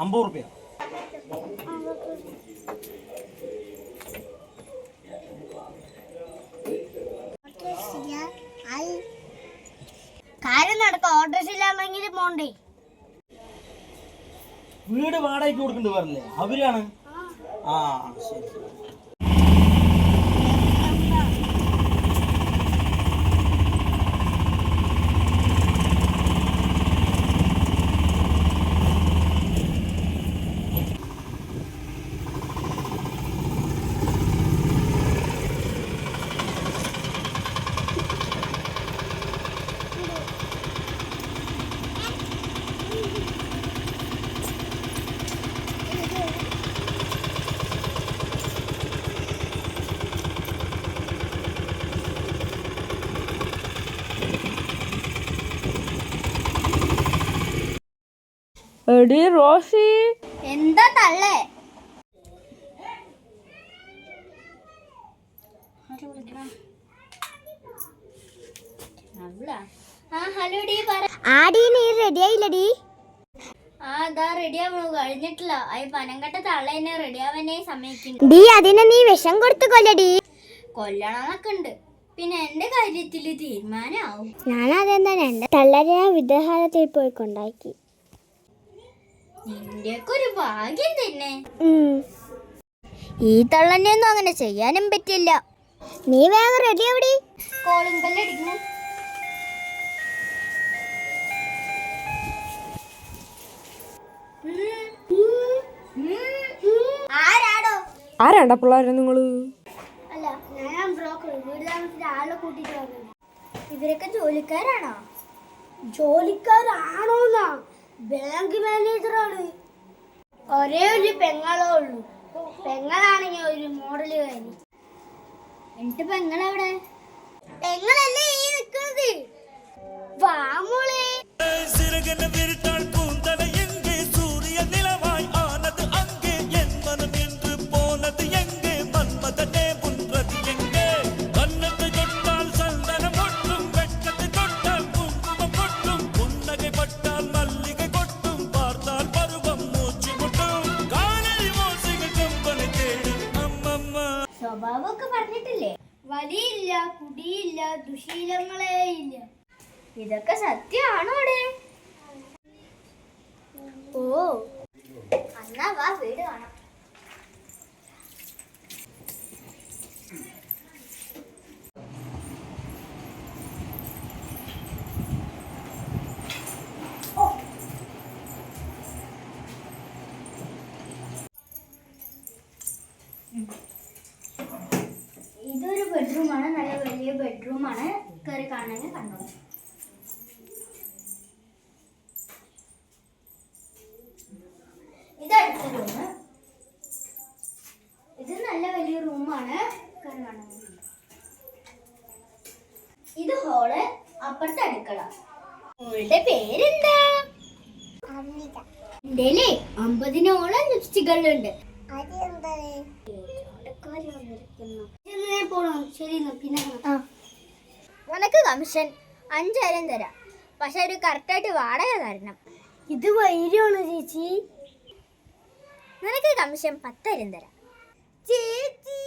അമ്പത് റുപ്യ. കാര്യം നടക്കാം പോണ്ടേ. വീട് വാടകയ്ക്ക് കൊടുക്കേണ്ടി വരില്ലേ? അവരാണ്? ആ ശരി. എടി റോഷി. എന്താ തള്ളേ? ഞാനതെന്താ ഹലോ ആടി നീ റെഡി ആയില്ലടി കഴിഞ്ഞിട്ടില്ല. പനങ്കട്ട തള്ള എന്നെ റെഡി ആവാനേ സമ്മതിക്കുന്നു. ഡി അതിനെ നീ വിഷം കൊടുത്തു കൊല്ലടി. ഉണ്ട്. പിന്നെ എന്റെ കാര്യത്തിൽ തീരുമാനമാവും രണ്ട് തള്ളരെ വിദ്യാഹാരത്തിൽ പോയി കൊണ്ടാക്കി നിന്റെയൊക്കെ ഒരു ഭാഗ്യം തന്നെ. ഈ തള്ളനെയൊന്നും ഒന്നും അങ്ങനെ ചെയ്യാനും പറ്റില്ല. നീ വേഗം റെഡി എവിടെ കോളിംഗ് അടിക്കുന്നു ആരാടോ? ആരാണ്ട പിള്ളേരെ നിങ്ങൾ? അല്ല ഞാൻ ബ്രോക്കർ. വീട് താമസിച്ച ആളെ കൂട്ടിട്ട് വന്നത്. ഇവരൊക്കെ ജോലിക്കാരാണോ? ജോലിക്കാരാണോന്നാ? ബാങ്ക് മാനേജറാണ്. ഒരേ ഒരു പെങ്ങളേ ഉള്ളൂ. പെങ്ങളാണെങ്കിൽ ഒരു മോഡൽ കാര്യം എന്നിട്ട് പെങ്ങളെവിടെ? പെങ്ങളല്ലേ സ്വഭാവമൊക്കെ പറഞ്ഞിട്ടില്ലേ? വലിയില്ല കുടിയില്ല ദുശീലങ്ങളേ ഇല്ല. ഇതൊക്കെ സത്യമാണോ അവിടെ? ഓ അന്നാ വാ വീട് കാണാം. ഇതൊരു ബെഡ്റൂമാണ് നല്ല വലിയ ബെഡ്റൂമാണ് കയറി കാണണമെങ്കിൽ കണ്ടോളൂ. ഇത് അടുത്ത റൂം ഇത് നല്ല വലിയ റൂമാണ് കയറി കാണണമെങ്കിൽ ഇത് ഹോൾ അപ്പുറത്തെ അടുക്കള. മോളുടെ പേരെന്താ? എന്റെ അമ്പതിനോളം ലിപ്സ്റ്റിക്കുകളുണ്ട് ഉനക്ക് കമ്മീഷൻ അഞ്ചായിരം തരാം. പക്ഷെ ഒരു കറക്റ്റായിട്ട് വാടക തരണം. ഇത് വൈരാണ് ചേച്ചി? നിനക്ക് കമ്മീഷൻ പത്തായിരം തരാം. ചേച്ചി!